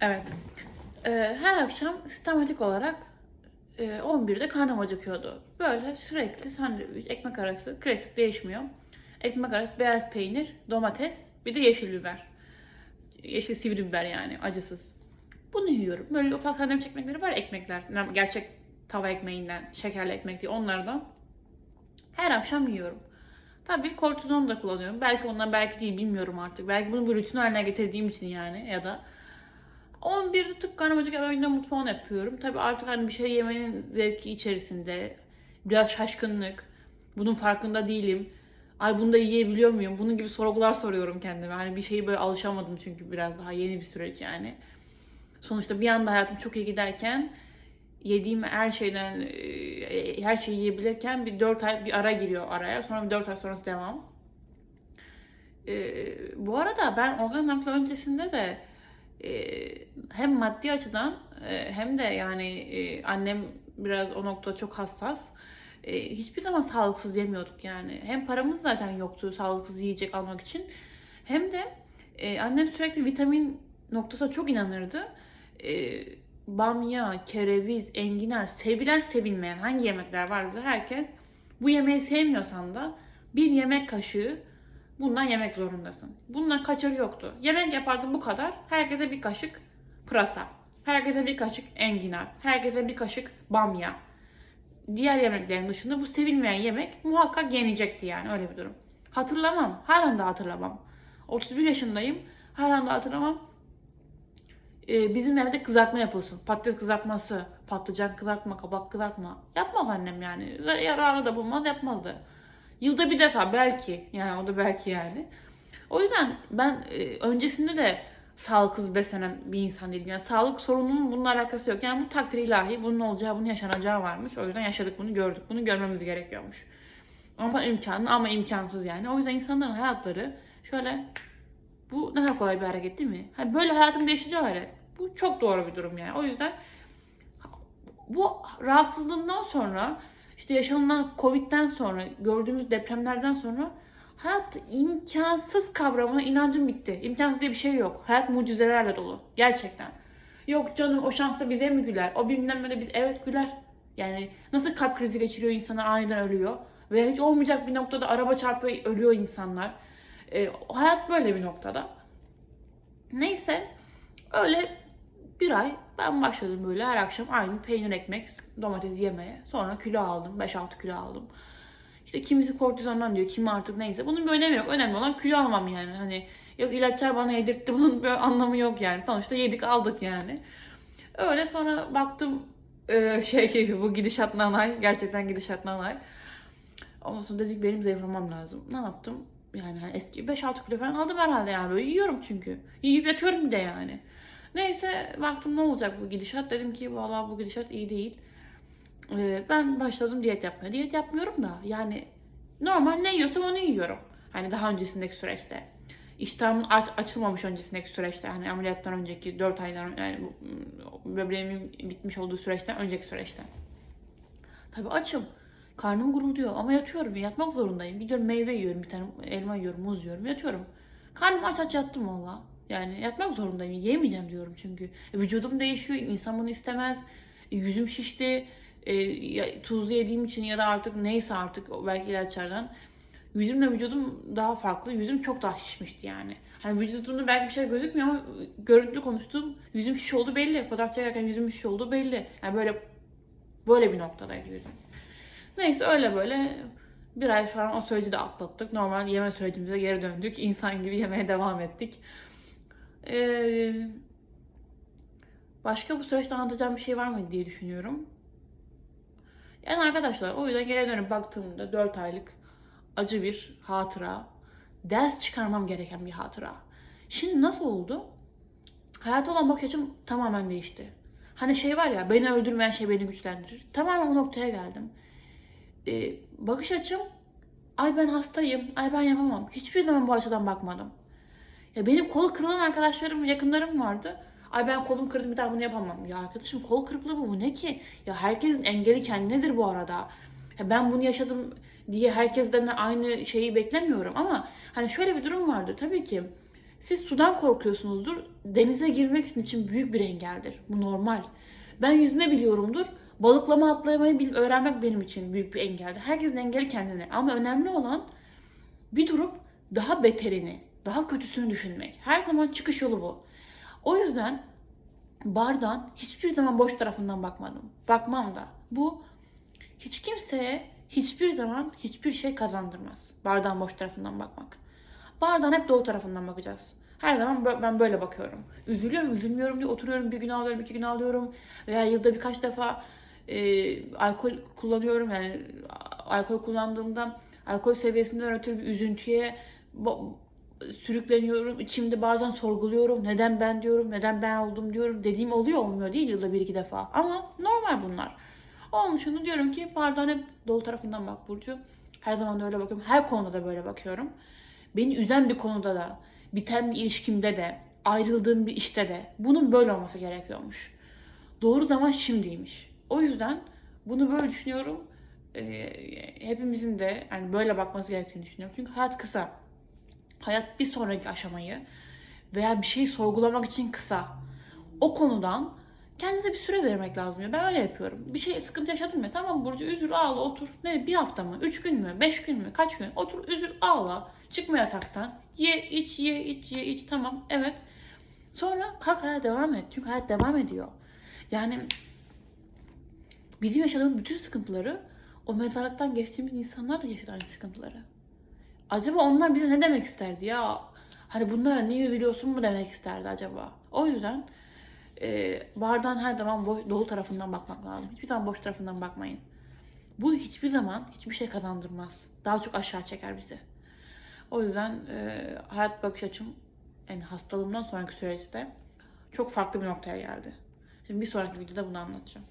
Evet. Ee, her akşam sistematik olarak e, 11'de karnım acıkıyordu. Böyle sürekli sandviç, ekmek arası, klasik değişmiyor. Ekmek arası beyaz peynir, domates, bir de yeşil biber. Yeşil sivri biber yani, acısız. Bunu yiyorum. Böyle ufak sandviç ekmekleri var ekmekler. Gerçek tava ekmeğinden, şekerli ekmek değil, onlardan. Her akşam yiyorum. Tabii kortizon da kullanıyorum. Belki ondan belki değil bilmiyorum artık. Belki bunu bir rutin haline getirdiğim için yani ya da 11'de tıp karnım acık eve gidince mutfağını yapıyorum. Tabii artık hani bir şey yemenin zevki içerisinde. Biraz şaşkınlık. Bunun farkında değilim. Ay bunu da yiyebiliyor muyum? Bunun gibi sorgular soruyorum kendime. Hani bir şeyi böyle alışamadım çünkü biraz daha yeni bir süreç yani. Sonuçta bir anda hayatım çok iyi giderken yediğim her şeyden e, her şeyi yiyebilirken bir 4 ay bir ara giriyor araya. Sonra bir 4 ay sonrası devam. E, bu arada ben organ nakli öncesinde de hem maddi açıdan e, hem de yani e, annem biraz o noktada çok hassas. E, hiçbir zaman sağlıksız yemiyorduk yani. Hem paramız zaten yoktu sağlıksız yiyecek almak için. Hem de annem sürekli vitamin noktasına çok inanırdı. Bamya, kereviz, enginar, sevilen sevilmeyen hangi yemekler varsa herkes bu yemeği sevmiyorsan da bir yemek kaşığı bundan yemek zorundasın. Bundan kaçarı yoktu. Yemek yapardı bu kadar. Herkese bir kaşık pırasa. Herkese bir kaşık enginar. Herkese bir kaşık bamya. Diğer yemeklerin dışında bu sevilmeyen yemek muhakkak yenecekti yani öyle bir durum. Hatırlamam. Halen de hatırlamam. 31 yaşındayım. Halen de hatırlamam. Ee, bizim evde kızartma yapılsın. Patates kızartması, patlıcan kızartma, kabak kızartma. Yapmaz annem yani. Yararlı da bulmaz yapmazdı. Yılda bir defa belki. Yani o da belki yani. O yüzden ben e, öncesinde de sağlıksız beslenen bir insan değilim. Yani sağlık sorununun bununla alakası yok. Yani bu takdir ilahi. Bunun olacağı, bunun yaşanacağı varmış. O yüzden yaşadık bunu, gördük. Bunu görmemiz gerekiyormuş. Ama imkanı ama imkansız yani. O yüzden insanların hayatları şöyle bu ne kadar kolay bir hareket değil mi? Hani böyle hayatın değişeceği öyle. Bu çok doğru bir durum yani. O yüzden bu rahatsızlığından sonra işte yaşanılan Covid'den sonra gördüğümüz depremlerden sonra hayat imkansız kavramına inancım bitti. İmkansız diye bir şey yok. Hayat mucizelerle dolu. Gerçekten. Yok canım o şansla bize mi güler? O bilmem de biz evet güler. Yani nasıl kalp krizi geçiriyor insanlar aniden ölüyor. Ve hiç olmayacak bir noktada araba çarpıyor ölüyor insanlar. E, hayat böyle bir noktada. Neyse öyle bir ay ben başladım böyle her akşam aynı peynir ekmek domates yemeye. Sonra kilo aldım. 5-6 kilo aldım. İşte kimisi kortizondan diyor, kimi artık neyse. Bunun bir önemi yok. Önemli olan kilo almam yani. Hani yok ilaçlar bana yedirtti bunun bir anlamı yok yani. Sonuçta yedik aldık yani. Öyle sonra baktım e, şey bu gidişat nanay. Gerçekten gidişat nanay. Ondan sonra dedik benim zayıflamam lazım. Ne yaptım? Yani hani eski 5-6 kilo falan aldım herhalde yani böyle yiyorum çünkü. Yiyip yatıyorum bir de yani. Neyse baktım ne olacak bu gidişat. Dedim ki vallahi bu gidişat iyi değil. Ee, ben başladım diyet yapmaya. Diyet yapmıyorum da yani normal ne yiyorsam onu yiyorum. Hani daha öncesindeki süreçte. İştahım aç, açılmamış öncesindeki süreçte. Hani ameliyattan önceki 4 aydan yani ım, böbreğimin bitmiş olduğu süreçten önceki süreçte. Tabii açım. Karnım gurulduyor ama yatıyorum. Yatmak zorundayım. Gidiyorum meyve yiyorum. Bir tane elma yiyorum, muz yiyorum. Yatıyorum. Karnım aç aç yattım valla. Yani yatmak zorundayım. Yiyemeyeceğim diyorum çünkü. E, vücudum değişiyor. İnsan bunu istemez. E, yüzüm şişti. E, tuzlu yediğim için ya da artık neyse artık belki ilaçlardan. Yüzümle vücudum daha farklı. Yüzüm çok daha şişmişti yani. Hani vücudumda belki bir şey gözükmüyor ama görüntülü konuştuğum yüzüm şiş oldu belli. Fotoğraf çekerken yüzüm şiş oldu belli. Yani böyle böyle bir noktadaydı yüzüm. Neyse öyle böyle bir ay falan o süreci de atlattık. Normal yeme sürecimize geri döndük. İnsan gibi yemeye devam ettik. Ee, başka bu süreçte anlatacağım bir şey var mı diye düşünüyorum. Yani arkadaşlar o yüzden geri dönüp baktığımda 4 aylık acı bir hatıra. Ders çıkarmam gereken bir hatıra. Şimdi nasıl oldu? Hayata olan bakış açım tamamen değişti. Hani şey var ya beni öldürmeyen şey beni güçlendirir. Tamamen o noktaya geldim. Ee, bakış açım ay ben hastayım, ay ben yapamam. Hiçbir zaman bu açıdan bakmadım. Ya benim kolu kırılan arkadaşlarım, yakınlarım vardı. Ay ben kolum kırdım bir daha bunu yapamam. Ya arkadaşım kol kırıklığı bu, bu ne ki? Ya herkesin engeli kendinedir bu arada. Ya ben bunu yaşadım diye herkesten aynı şeyi beklemiyorum ama hani şöyle bir durum vardı tabii ki. Siz sudan korkuyorsunuzdur. Denize girmek sizin için büyük bir engeldir. Bu normal. Ben yüzme biliyorumdur. Balıklama atlamayı öğrenmek benim için büyük bir engeldir. Herkesin engeli kendine. Ama önemli olan bir durup daha beterini, daha kötüsünü düşünmek. Her zaman çıkış yolu bu. O yüzden bardan hiçbir zaman boş tarafından bakmadım. Bakmam da. Bu hiç kimseye hiçbir zaman hiçbir şey kazandırmaz. Bardağın boş tarafından bakmak. Bardağın hep dolu tarafından bakacağız. Her zaman ben böyle bakıyorum. Üzülüyorum, üzülmüyorum diye oturuyorum. Bir gün ağlıyorum, iki gün ağlıyorum. Veya yılda birkaç defa e, alkol kullanıyorum. Yani alkol kullandığımda alkol seviyesinden ötürü bir üzüntüye sürükleniyorum. İçimde bazen sorguluyorum. Neden ben diyorum, neden ben oldum diyorum. Dediğim oluyor olmuyor değil yılda bir iki defa. Ama normal bunlar. Onun dışında diyorum ki bardağın hep dolu tarafından bak Burcu. Her zaman da öyle bakıyorum. Her konuda da böyle bakıyorum. Beni üzen bir konuda da, biten bir ilişkimde de, ayrıldığım bir işte de bunun böyle olması gerekiyormuş. Doğru zaman şimdiymiş. O yüzden bunu böyle düşünüyorum. Ee, hepimizin de yani böyle bakması gerektiğini düşünüyorum. Çünkü hayat kısa. Hayat bir sonraki aşamayı veya bir şeyi sorgulamak için kısa. O konudan kendinize bir süre vermek lazım ya. Ben öyle yapıyorum. Bir şey sıkıntı yaşadın mı? Tamam Burcu üzül ağla otur. Ne bir hafta mı? Üç gün mü? Beş gün mü? Kaç gün? Otur üzül ağla. Çıkma yataktan. Ye iç ye iç ye iç tamam evet. Sonra kalk hayata devam et. Çünkü hayat devam ediyor. Yani bizim yaşadığımız bütün sıkıntıları o mezarlıktan geçtiğimiz insanlar da yaşadı aynı sıkıntıları. Acaba onlar bize ne demek isterdi ya? Hani bunlara niye üzülüyorsun mu demek isterdi acaba? O yüzden e, bardağın her zaman boş, dolu tarafından bakmak lazım. Hiçbir zaman boş tarafından bakmayın. Bu hiçbir zaman hiçbir şey kazandırmaz. Daha çok aşağı çeker bizi. O yüzden e, hayat bakış açım yani hastalığımdan sonraki süreçte çok farklı bir noktaya geldi. Şimdi bir sonraki videoda bunu anlatacağım.